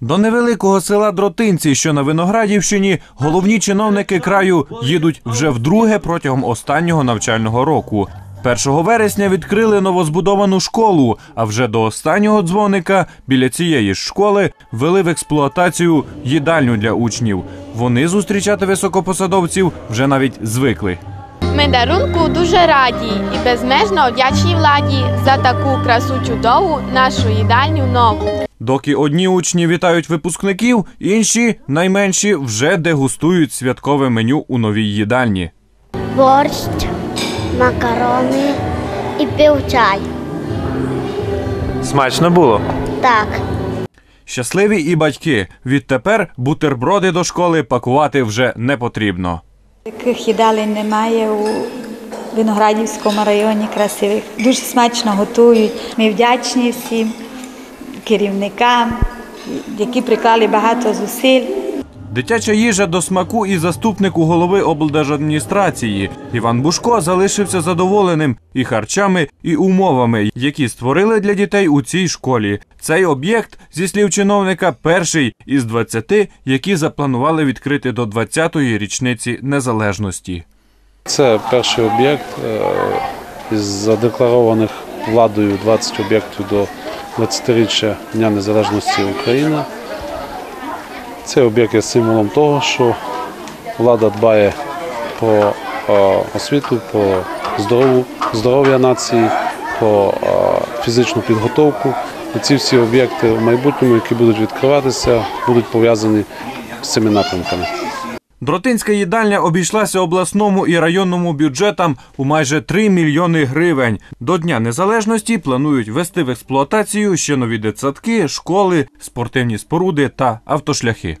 До невеликого села Дротинці, що на Виноградівщині, головні чиновники краю їдуть вже вдруге протягом останнього навчального року. 1 вересня відкрили новозбудовану школу, а вже до останнього дзвоника біля цієї школи ввели в експлуатацію їдальню для учнів. Вони зустрічати високопосадовців вже навіть звикли. Ми дарунку дуже раді і безмежно вдячні владі за таку красу чудову нашу їдальню нову. Доки одні учні вітають випускників, інші найменші вже дегустують святкове меню у новій їдальні. борщ, макарони і пив чай. Смачно було. Так, Щасливі і батьки. Відтепер бутерброди до школи пакувати вже не потрібно. Таких їдалень немає у Виноградівському районі красивих. Дуже смачно готують. Ми вдячні всім керівникам, які приклали багато зусиль. Дитяча їжа до смаку і заступнику голови облдержадміністрації Іван Бушко залишився задоволеним і харчами, і умовами, які створили для дітей у цій школі. Цей об'єкт, зі слів чиновника, перший із 20, які запланували відкрити до 20-ї річниці незалежності. Це перший об'єкт е, із задекларованих владою 20 об'єктів до 20-річчя Дня Незалежності України. Цей об'єкт є символом того, що влада дбає про е, освіту, про здоров'я нації, про е, фізичну підготовку. Ці всі об'єкти в майбутньому, які будуть відкриватися, будуть пов'язані з цими напрямками. Дротинська їдальня обійшлася обласному і районному бюджетам у майже 3 мільйони гривень. До Дня Незалежності планують вести в експлуатацію ще нові дитсадки, школи, спортивні споруди та автошляхи.